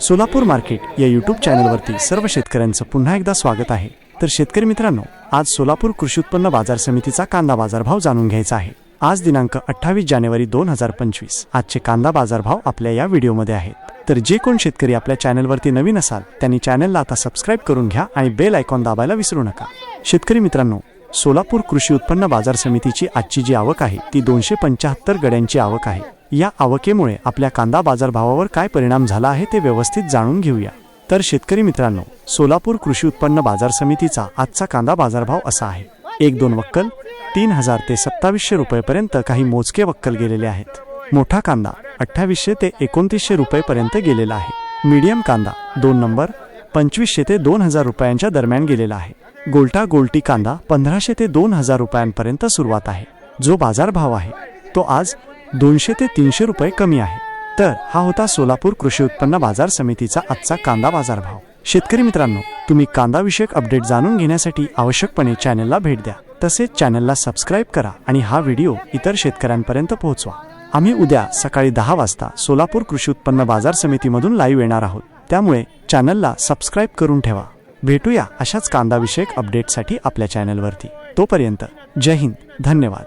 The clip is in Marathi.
सोलापूर मार्केट या यूट्यूब चॅनलवरती सर्व शेतकऱ्यांचं पुन्हा एकदा स्वागत आहे. तर शेतकरी मित्रांनो आज सोलापूर कृषी उत्पन्न बाजार समितीचा कांदा बाजारभाव जाणून घ्यायचा आहे. आज दिनांक अठ्ठावीस जानेवारी दोन हजार पंचवीस. आजचे कांदा बाजारभाव आपल्या या व्हिडिओमध्ये आहेत. तर जे कोण शेतकरी आपल्या चॅनलवरती नवीन असाल त्यांनी चॅनलला आता सबस्क्राईब करून घ्या आणि बेल आयकॉन दाबायला विसरू नका. शेतकरी मित्रांनो सोलापूर कृषी उत्पन्न बाजार समितीची आजची जी आवक आहे ती दोनशे पंचाहत्तर गड्यांची आवक आहे. या आवकेमुळे आपल्या कांदा बाजारभावावर काय परिणाम झाला आहे ते व्यवस्थित जाणून घेऊया. तर शेतकरी मित्रांनो सोलापूर कृषी उत्पन्न बाजार समितीचा आजचा कांदा बाजारभाव असा आहे. एक दोन वक्कल तीन हजार ते सत्तावीसशे रुपयेपर्यंत काही मोजके वक्कल गेलेले आहेत. मोठा कांदा अठ्ठावीसशे ते एकोणतीसशे रुपयेपर्यंत गेलेला आहे. मीडियम कांदा दोन नंबर पंचवीसशे ते दोन हजार रुपयांच्या दरम्यान गेलेला आहे. गोल्टा गोल्टी कांदा पंधराशे ते दोन हजार रुपयांपर्यंत सुरुवात आहे. जो बाजारभाव आहे तो आज दोनशे ते तीनशे रुपये कमी आहे. तर हा होता सोलापूर कृषी उत्पन्न बाजार समितीचा आजचा कांदा बाजारभाव. शेतकरी मित्रांनो तुम्ही कांदाविषयक अपडेट जाणून घेण्यासाठी आवश्यकपणे चॅनलला भेट द्या. तसेच चॅनलला सबस्क्राईब करा आणि हा व्हिडिओ इतर शेतकऱ्यांपर्यंत पोहोचवा. आम्ही उद्या सकाळी दहा वाजता सोलापूर कृषी उत्पन्न बाजार समितीमधून लाईव्ह येणार आहोत. त्यामुळे चॅनलला सबस्क्राईब करून ठेवा. भेटूया अशाच कांदाविषयक अपडेटसाठी आपल्या चॅनलवरती. तोपर्यंत जय हिंद. धन्यवाद.